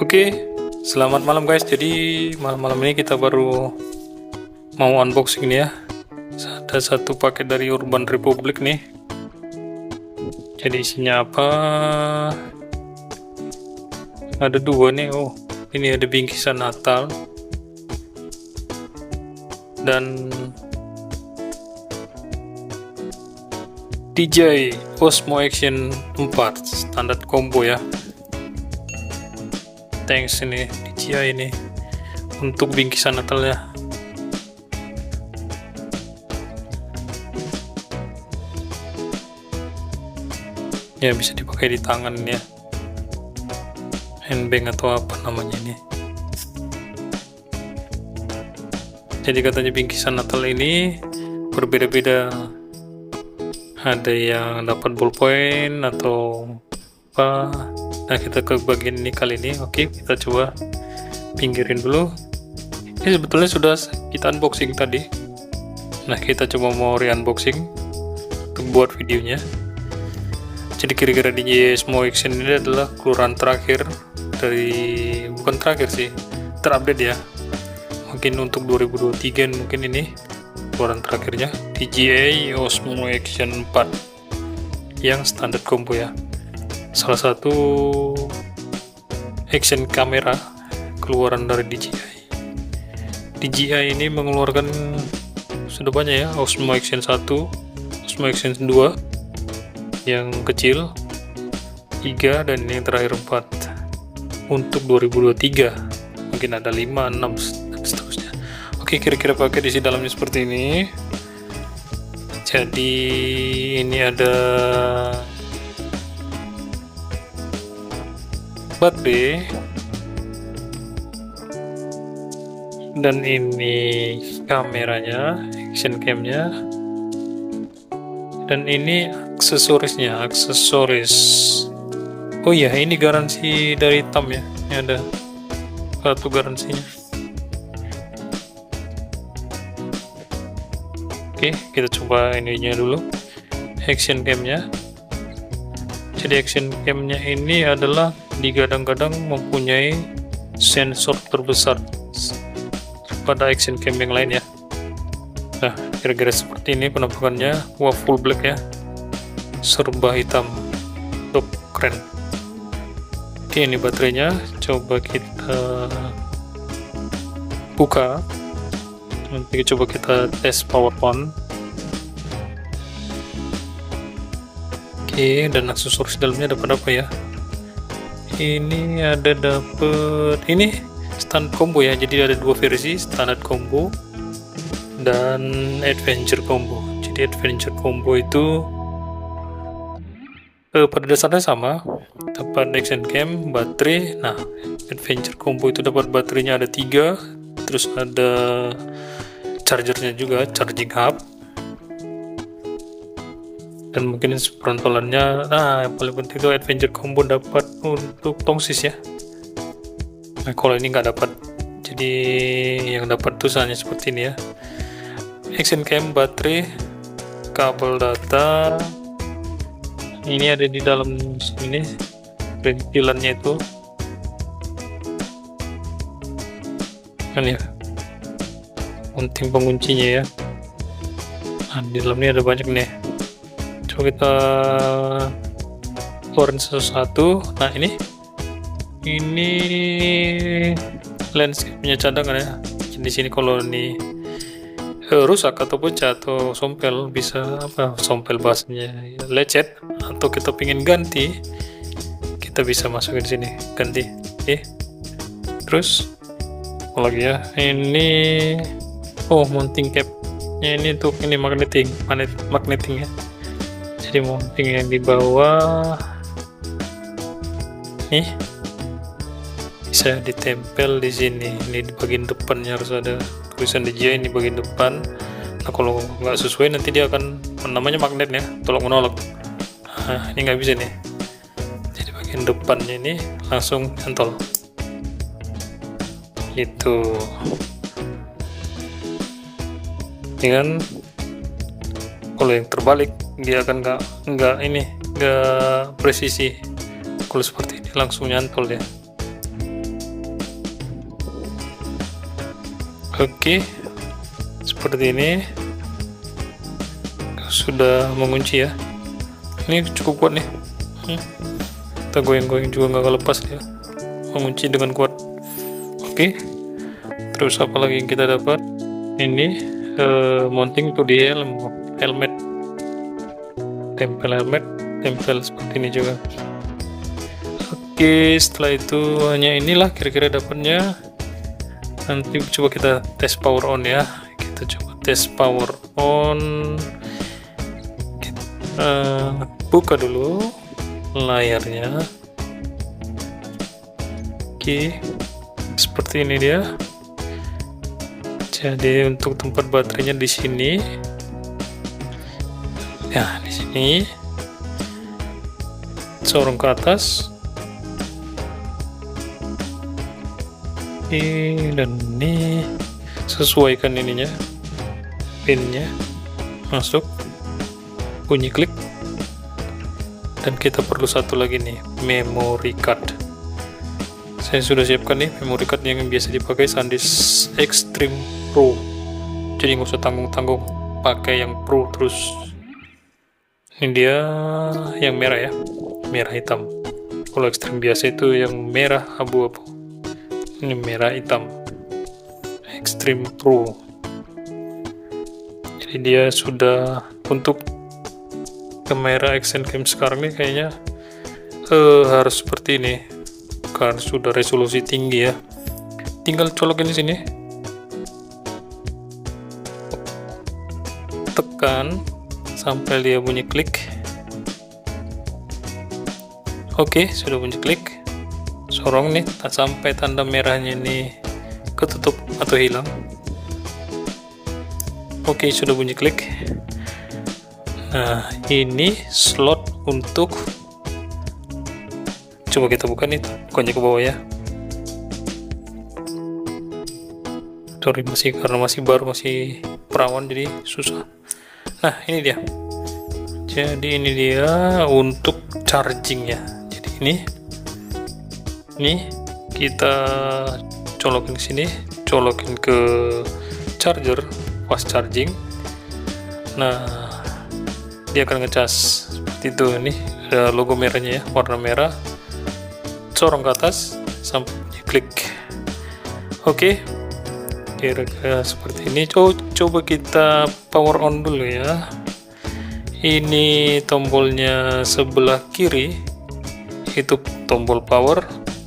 Oke, selamat malam guys. Jadi malam-malam ini kita baru mau unboxing nih ya. Ada satu paket dari Urban Republic nih. Jadi isinya apa? Ada dua nih. Oh, ini ada bingkisan Natal dan DJI Osmo Action 4 standar combo ya thanks ini DJI ini untuk bingkisan Natalnya ya bisa dipakai di tangan ya. Handbag atau apa namanya ini. Jadi katanya bingkisan Natal ini berbeda-beda. Ada yang dapat ballpoint atau apa nah kita ke bagian ini kali ini. Oke kita coba pinggirin dulu. Ini sebetulnya sudah kita unboxing tadi. Nah kita coba mau re-unboxing untuk buat videonya. Jadi kira-kira DJ Small Action ini adalah keluaran terakhir dari bukan terakhir sih terupdate ya. Mungkin untuk 2023 mungkin ini keluaran terakhirnya DJI Osmo Action 4 yang standar combo ya salah satu action kamera keluaran dari DJI DJI ini mengeluarkan sudah banyak ya Osmo Action 1 Osmo Action 2 yang kecil 3 dan ini yang terakhir 4 untuk 2023 mungkin ada 5, 6 dan seterusnya. Oke kira-kira pakai di dalamnya seperti ini. Jadi ini ada baterai dan ini kameranya action camnya. Dan ini aksesorisnya aksesoris. Oh iya ini garansi dari Tam ya ini ada satu garansinya. Oke kita coba ininya dulu action camnya. Jadi action camnya ini adalah digadang-gadang mempunyai sensor terbesar pada action cam yang lain ya. Nah kira-kira seperti ini penampakannya wah full black ya. Serba hitam. Top keren. Oke ini baterainya. Coba kita buka. Nanti coba kita tes power on. Oke dan aksesoris dalamnya dapat apa ya ini ada dapat ini stand combo ya. Jadi ada dua versi standar combo dan adventure combo. Jadi adventure combo itu eh, pada dasarnya sama dapat action cam baterai. Nah adventure combo itu dapat baterainya ada tiga terus ada chargernya juga charging hub dan mungkin perontolannya nah yang paling penting itu adventure combo dapat untuk tongsis ya. Nah kalau ini nggak dapat jadi yang dapat tuh hanya seperti ini ya. Action cam baterai kabel data. Ini ada di dalam sini perintilannya itu. Kan ya? Penting penguncinya ya. Nah, di dalamnya ada banyak nih kita keluarin satu-satu nah ini ini landscape-nya cadangan ya? Di sini kalau ini rusak atau pecah atau sompel bisa apa sompel bahasanya lecet. Atau kita pingin ganti kita bisa masukin sini ganti oke okay. terus lagi ya? Ini oh mounting cap ini untuk ini magneting magnet magneting ya jadi mounting yang di bawah. Nih bisa ditempel di sini. Ini di bagian depannya harus ada tulisan DJ ini bagian depan. Nah kalau nggak sesuai nanti dia akan namanya magnet ya tolak menolak nah ini nggak bisa nih. Jadi bagian depannya ini langsung nyantol. Itu dengan kalau yang terbalik dia akan nggak nggak ini nggak presisi. Kalau seperti ini langsung nyantol ya oke seperti ini. Sudah mengunci ya. Ini cukup kuat nih. Hmm. kita goyang-goyang juga nggak lepas ya mengunci dengan kuat. Oke. Terus apa lagi yang kita dapat? Ini uh, mounting to the helm helmet tempel helmet tempel seperti ini juga. Oke setelah itu hanya inilah kira-kira dapatnya. Nanti coba kita tes power on ya. Kita coba tes power on. Kita buka dulu layarnya. Oke seperti ini dia. Jadi untuk tempat baterainya di sini. Ya di sini sorong ke atas. Ini dan ini. Sesuaikan ininya. Pinnya. Masuk. Bunyi klik. Dan kita perlu satu lagi nih memory card. Saya sudah siapkan nih memory card yang biasa dipakai SanDisk Extreme Pro. Jadi nggak usah tanggung-tanggung pakai yang Pro terus ini dia yang merah ya. Merah hitam. Kalau Extreme biasa itu yang merah abu-abu ini merah hitam. Extreme Pro. Jadi dia sudah untuk kamera action cam sekarang nih kayaknya uh, harus seperti ini. Karena sudah resolusi tinggi ya. Tinggal colokin di sini. Tekan sampai dia bunyi klik. Oke sudah bunyi klik. Sorong nih tak sampai tanda merahnya ini ketutup atau hilang. Oke sudah bunyi klik. Nah ini slot untuk coba kita buka nih bukannya ke bawah ya. Sorry masih karena masih baru masih perawan jadi susah nah ini dia. Jadi ini dia untuk charging ya jadi ini ini kita colokin sini colokin ke charger fast charging. Nah dia akan ngecas seperti itu. Ini ada logo merahnya ya warna merah. Corong ke atas sampai klik. Oke kira-kira seperti ini. Oh, coba kita power on dulu ya. Ini tombolnya sebelah kiri. Itu tombol power.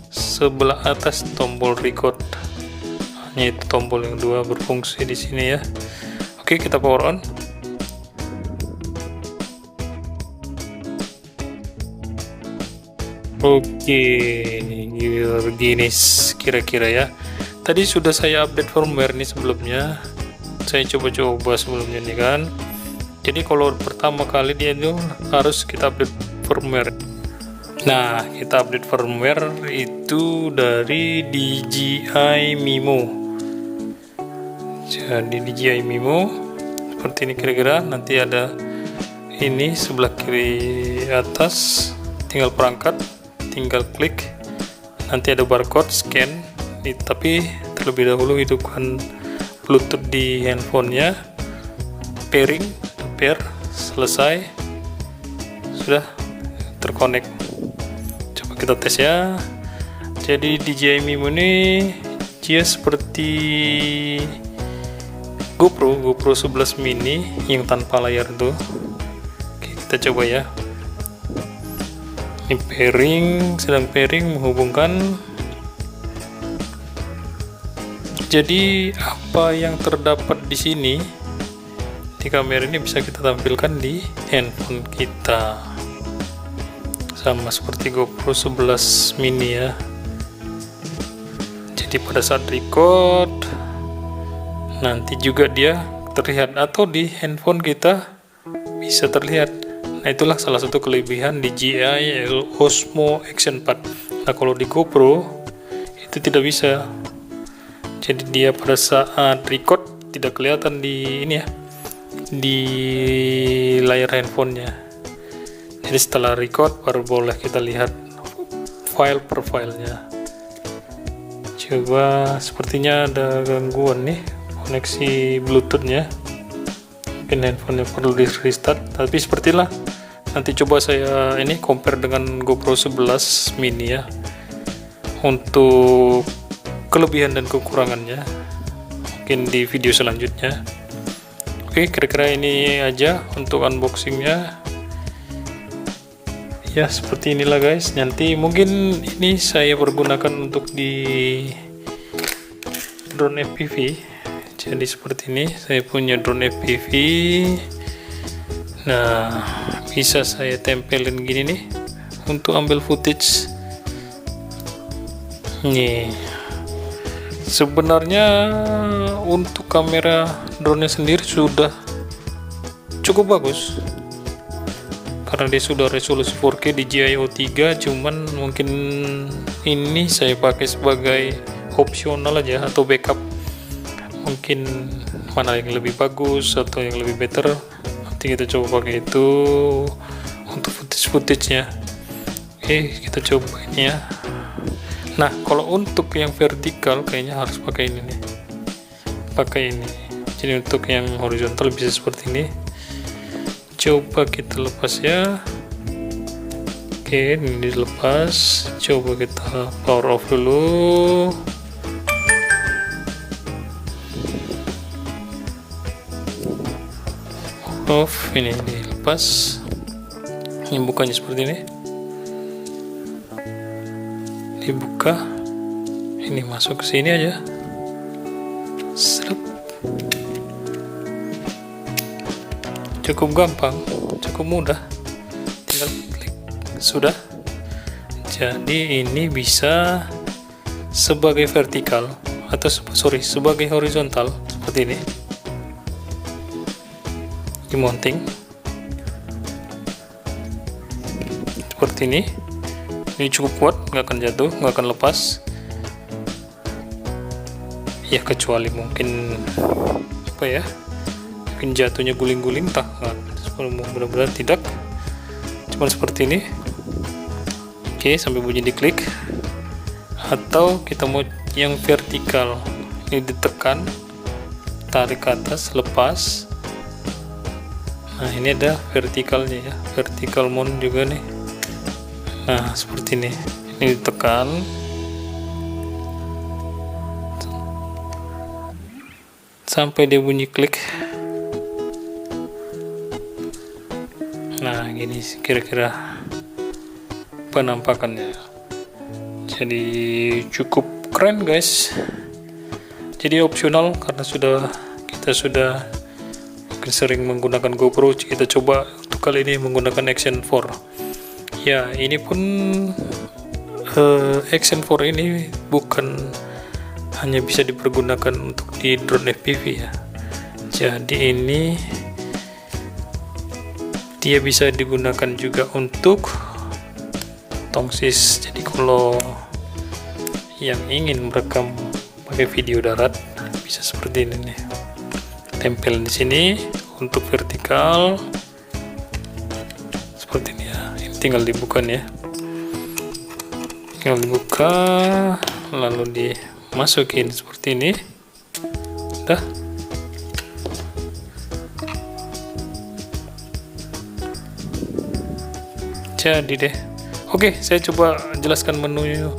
Sebelah atas tombol record. Hanya itu tombol yang dua berfungsi di sini ya. Oke kita power on. Oke gini kira-kira ya tadi sudah saya update firmware nih sebelumnya saya coba-coba sebelumnya nih kan jadi kalau pertama kali dia itu harus kita update firmware Nah, kita update firmware itu dari DJI Mimo. Jadi DJI Mimo seperti ini kira-kira. Nanti ada ini sebelah kiri atas, tinggal perangkat, tinggal klik. Nanti ada barcode scan. Tapi terlebih dahulu hidupkan Bluetooth di handphonenya. Pairing, pair, selesai. Sudah terkonek. Kita tes ya. Jadi DJI Mimo ini dia seperti GoPro GoPro 11 mini yang tanpa layar tuh Oke, kita coba ya. Ini pairing sedang pairing menghubungkan jadi apa yang terdapat di sini di kamera ini bisa kita tampilkan di handphone kita. Sama seperti GoPro 11 mini ya. Jadi pada saat record nanti juga dia terlihat. Atau di handphone kita bisa terlihat. Nah itulah salah satu kelebihan DJI Osmo Action 4 nah kalau di GoPro itu tidak bisa jadi dia pada saat record tidak kelihatan di ini ya di layar handphonenya. Jadi setelah record baru boleh kita lihat file per filenya. Coba sepertinya ada gangguan nih koneksi bluetoothnya mungkin handphonenya perlu di restart tapi sepertilah. Nanti coba saya ini compare dengan GoPro 11 mini ya. Untuk kelebihan dan kekurangannya. Mungkin di video selanjutnya. Oke kira-kira ini aja untuk unboxingnya. Ya seperti inilah guys. Nanti mungkin ini saya pergunakan untuk di drone FPV jadi seperti ini saya punya drone FPV nah bisa saya tempelin gini nih untuk ambil footage. Nih sebenarnya untuk kamera drone sendiri sudah cukup bagus. Karena dia sudah resolusi 4K DJI O3 cuman mungkin ini saya pakai sebagai opsional aja atau backup. Mungkin mana yang lebih bagus atau yang lebih better nanti kita coba pakai itu untuk footage footage nya oke kita coba ini ya nah kalau untuk yang vertikal kayaknya harus pakai ini nih. Pakai ini. Jadi untuk yang horizontal bisa seperti ini. Coba kita lepas ya. Oke ini dilepas. Coba kita power off dulu. Off ini dilepas. Ini bukanya seperti ini dibuka. Ini masuk ke sini aja. Serep. cukup gampang cukup mudah. Tinggal klik. Sudah. Jadi ini bisa sebagai vertikal atau sorry sebagai horizontal seperti ini. Di mounting. Seperti ini ini cukup kuat nggak akan jatuh nggak akan lepas. Ya kecuali mungkin apa ya mungkin jatuhnya guling-guling tak nah, benar-benar tidak cuma seperti ini. Oke sampai bunyi diklik. Atau kita mau yang vertikal ini ditekan tarik ke atas lepas. Nah ini ada vertikalnya ya vertikal mount juga nih nah seperti ini. Ini ditekan. Sampai dia bunyi klik. Nah gini kira-kira penampakannya. Jadi cukup keren guys. Jadi opsional karena sudah kita sudah mungkin sering menggunakan GoPro. Kita coba untuk kali ini menggunakan Action 4 ya ini pun uh, Action 4 ini bukan hanya bisa dipergunakan untuk di drone FPV ya. Jadi ini dia bisa digunakan juga untuk tongsis. Jadi kalau yang ingin merekam pakai video darat bisa seperti ini nih. Tempel di sini untuk vertikal tinggal dibuka nih ya. Tinggal dibuka lalu dimasukin seperti ini. Udah jadi deh. Oke saya coba jelaskan menu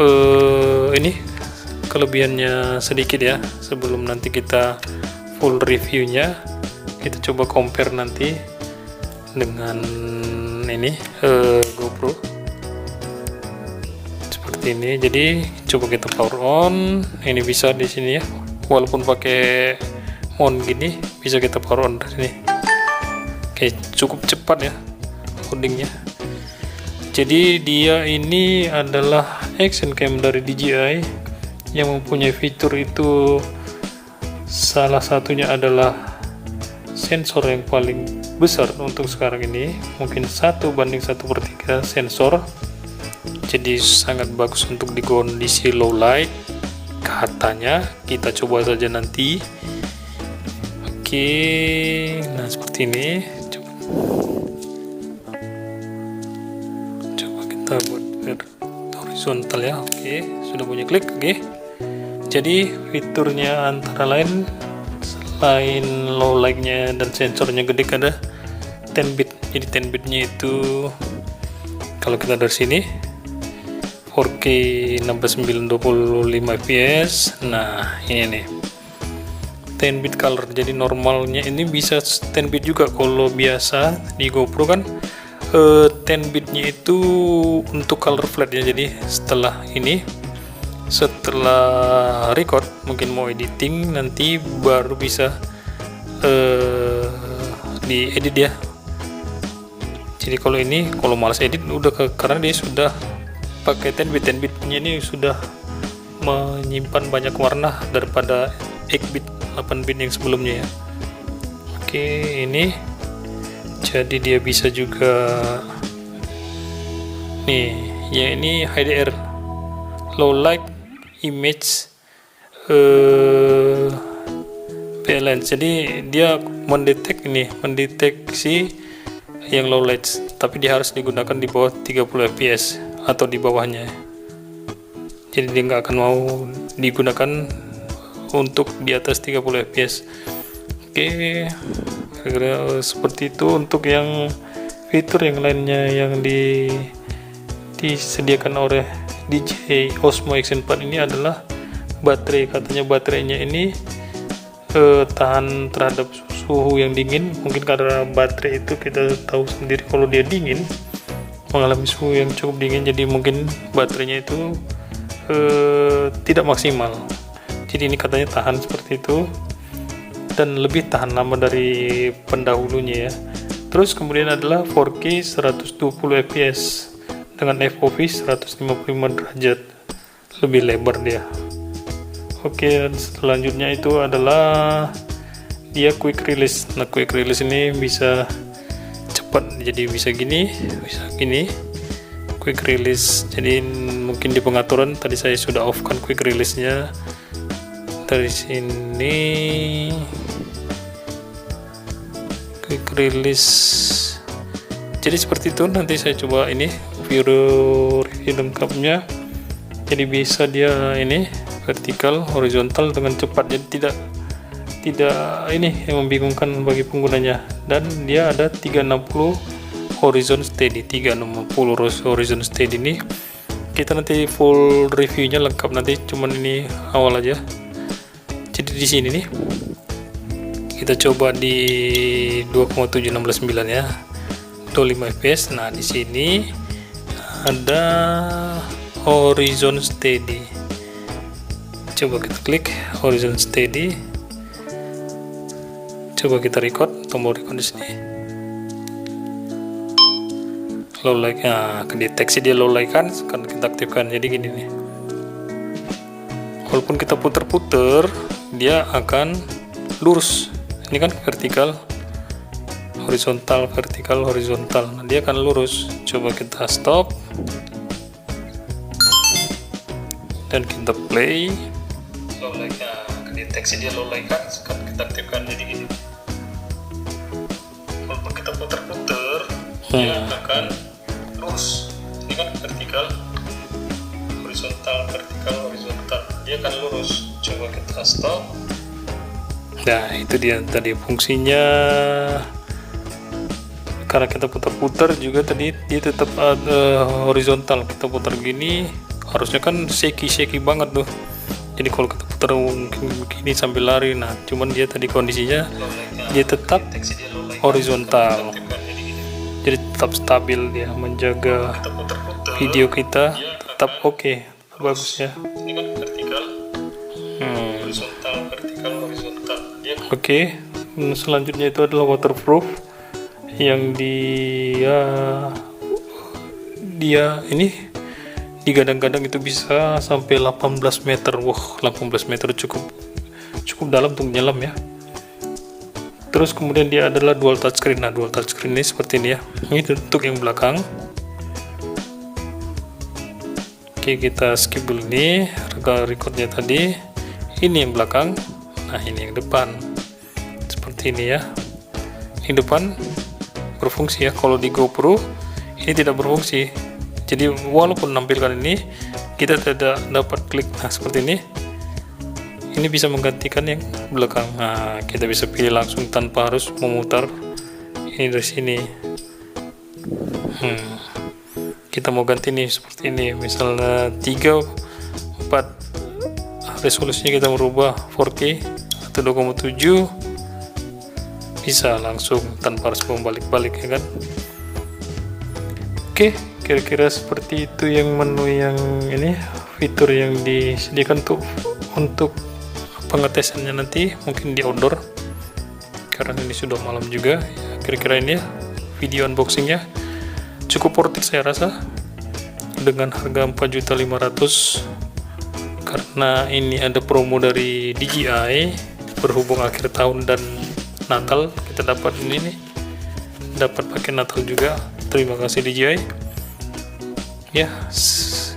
uh, ini kelebihannya sedikit ya sebelum nanti kita full reviewnya. Kita coba compare nanti dengan ini uh, GoPro. Seperti ini jadi coba kita power on. Ini bisa di sini ya. Walaupun pakai mount gini bisa kita power on dari sini. Oke cukup cepat ya codingnya jadi dia ini adalah action cam dari DJI yang mempunyai fitur itu salah satunya adalah sensor yang paling besar untuk sekarang ini. Mungkin satu banding satu per tiga sensor. Jadi sangat bagus untuk di kondisi low light. Katanya kita coba saja nanti. Oke nah seperti ini. Kita buat horizontal ya. Oke sudah punya klik. Oke. Jadi fiturnya antara lain selain low light-nya dan sensornya gede ada 10 bit. Jadi 10 bitnya itu kalau kita dari sini 4K 6925 fps nah ini nih. 10 bit color. Jadi normalnya ini bisa 10 bit juga. Kalau biasa di GoPro kan eh, 10 bitnya itu untuk color flat ya jadi setelah ini setelah record mungkin mau editing nanti baru bisa uh, diedit ya jadi kalau ini kalau malas edit udah ke, karena dia sudah pakai 10 bit. 10 bitnya ini sudah menyimpan banyak warna daripada 8 bit 8 bit yang sebelumnya ya. Oke ini. Jadi dia bisa juga nih ya ini HDR low light image uh, balance jadi dia mendetek ini mendeteksi yang low light tapi dia harus digunakan di bawah 30 fps atau di bawahnya. Jadi dia nggak akan mau digunakan untuk di atas 30 fps oke kira-kira seperti itu untuk yang fitur yang lainnya yang di disediakan oleh DJ Osmo X4 ini adalah baterai. Katanya baterainya ini eh, tahan terhadap suhu yang dingin mungkin karena baterai itu kita tahu sendiri kalau dia dingin mengalami suhu yang cukup dingin jadi mungkin baterainya itu uh, tidak maksimal. Jadi ini katanya tahan seperti itu dan lebih tahan lama dari pendahulunya ya. Terus kemudian adalah 4K 120 fps dengan FOV 155 derajat lebih lebar dia. Oke selanjutnya itu adalah dia quick release. Nah quick release ini bisa cepat jadi bisa gini bisa gini. Quick release. Jadi mungkin di pengaturan tadi saya sudah off kan quick release nya dari sini quick release. Jadi seperti itu. Nanti saya coba ini video review lengkapnya jadi bisa dia ini vertikal horizontal dengan cepat. Jadi tidak tidak ini yang membingungkan bagi penggunanya. Dan dia ada 360 horizon steady 360 horizon steady ini. Kita nanti full reviewnya lengkap nanti cuman ini awal aja. Jadi di sini nih kita coba di 2,7669 ya. 25 fps nah di sini ada horizon steady. Coba kita klik horizon steady coba kita record tombol record di sini? Low light nah kedeteksi dia low light kan kan kita aktifkan. Jadi gini nih. Walaupun kita puter-puter dia akan lurus. Ini kan vertikal horizontal vertikal horizontal. Nah, dia akan lurus. Coba kita stop. Dan kita play. Low light nah kedeteksi dia low light kan kan kita aktifkan. Jadi gini dia akan lurus ini kan vertikal. Horizontal vertikal horizontal. Dia akan lurus. Coba kita stop. Nah itu dia tadi fungsinya. Karena kita putar-putar juga tadi dia tetap uh, horizontal. Kita putar gini harusnya kan shaky-shaky banget tuh. Jadi kalau kita putar mungkin begini sambil lari. Nah cuman dia tadi kondisinya dia tetap horizontal jadi tetap stabil dia menjaga video kita tetap oke okay, bagus ya hmm. oke okay. selanjutnya itu adalah waterproof yang dia dia ini digadang-gadang itu bisa sampai 18 meter wah 18 meter cukup cukup dalam untuk nyelam ya terus kemudian dia adalah dual touchscreen. Nah dual touchscreen ini seperti ini ya. Ini untuk yang belakang. Oke kita skip dulu nih recordnya tadi. Ini yang belakang. Nah ini yang depan. Seperti ini ya. Ini depan berfungsi ya. Kalau di GoPro ini tidak berfungsi. Jadi walaupun menampilkan ini kita tidak dapat klik. Nah seperti ini ini bisa menggantikan yang belakang. Nah kita bisa pilih langsung tanpa harus memutar ini dari sini. Hmm. kita mau ganti nih seperti ini. Misalnya 3 4 resolusinya kita merubah 4K atau 2,7 bisa langsung tanpa harus membalik-balik ya kan? Oke kira-kira seperti itu yang menu yang ini fitur yang disediakan untuk untuk pengetesannya nanti mungkin di outdoor. Karena ini sudah malam juga kira-kira ini ya video unboxingnya cukup worth it saya rasa. Dengan harga 4.500 karena ini ada promo dari DJI berhubung akhir tahun dan Natal kita dapat ini nih. Dapat pakai Natal juga. Terima kasih DJI ya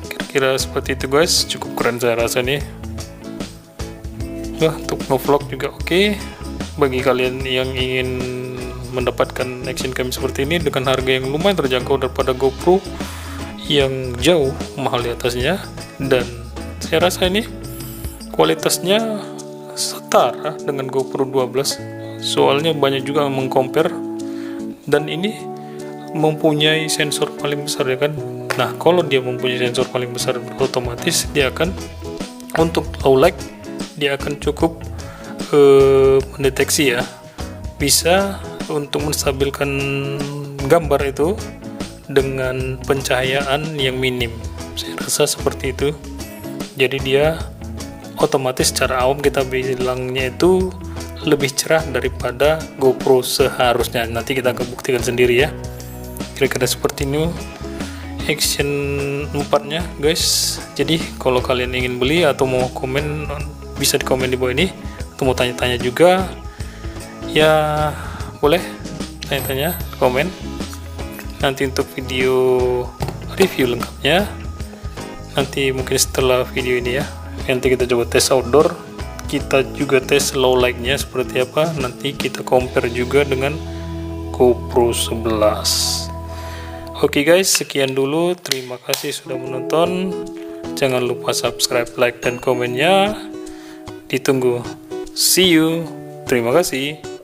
kira-kira seperti itu guys. Cukup keren saya rasa nih Wah, untuk ngevlog juga oke. Okay. Bagi kalian yang ingin mendapatkan action cam seperti ini dengan harga yang lumayan terjangkau daripada GoPro yang jauh mahal di atasnya dan saya rasa ini kualitasnya setara dengan GoPro 12 soalnya banyak juga mengcompare dan ini mempunyai sensor paling besar ya kan nah kalau dia mempunyai sensor paling besar otomatis dia akan untuk low light dia akan cukup uh, mendeteksi ya. Bisa untuk menstabilkan gambar itu dengan pencahayaan yang minim. Saya rasa seperti itu. Jadi dia otomatis secara awam kita bilangnya itu lebih cerah daripada GoPro seharusnya. Nanti kita akan buktikan sendiri ya. Kira-kira seperti ini action 4 nya guys. Jadi kalau kalian ingin beli atau mau komen bisa di komen di bawah ini. Atau mau tanya-tanya juga ya boleh tanya-tanya komen. Nanti untuk video review lengkapnya nanti mungkin setelah video ini ya nanti kita coba tes outdoor. Kita juga tes low light nya seperti apa nanti kita compare juga dengan GoPro 11 Oke okay guys, sekian dulu. Terima kasih sudah menonton. Jangan lupa subscribe, like, dan komennya ditunggu. See you. Terima kasih.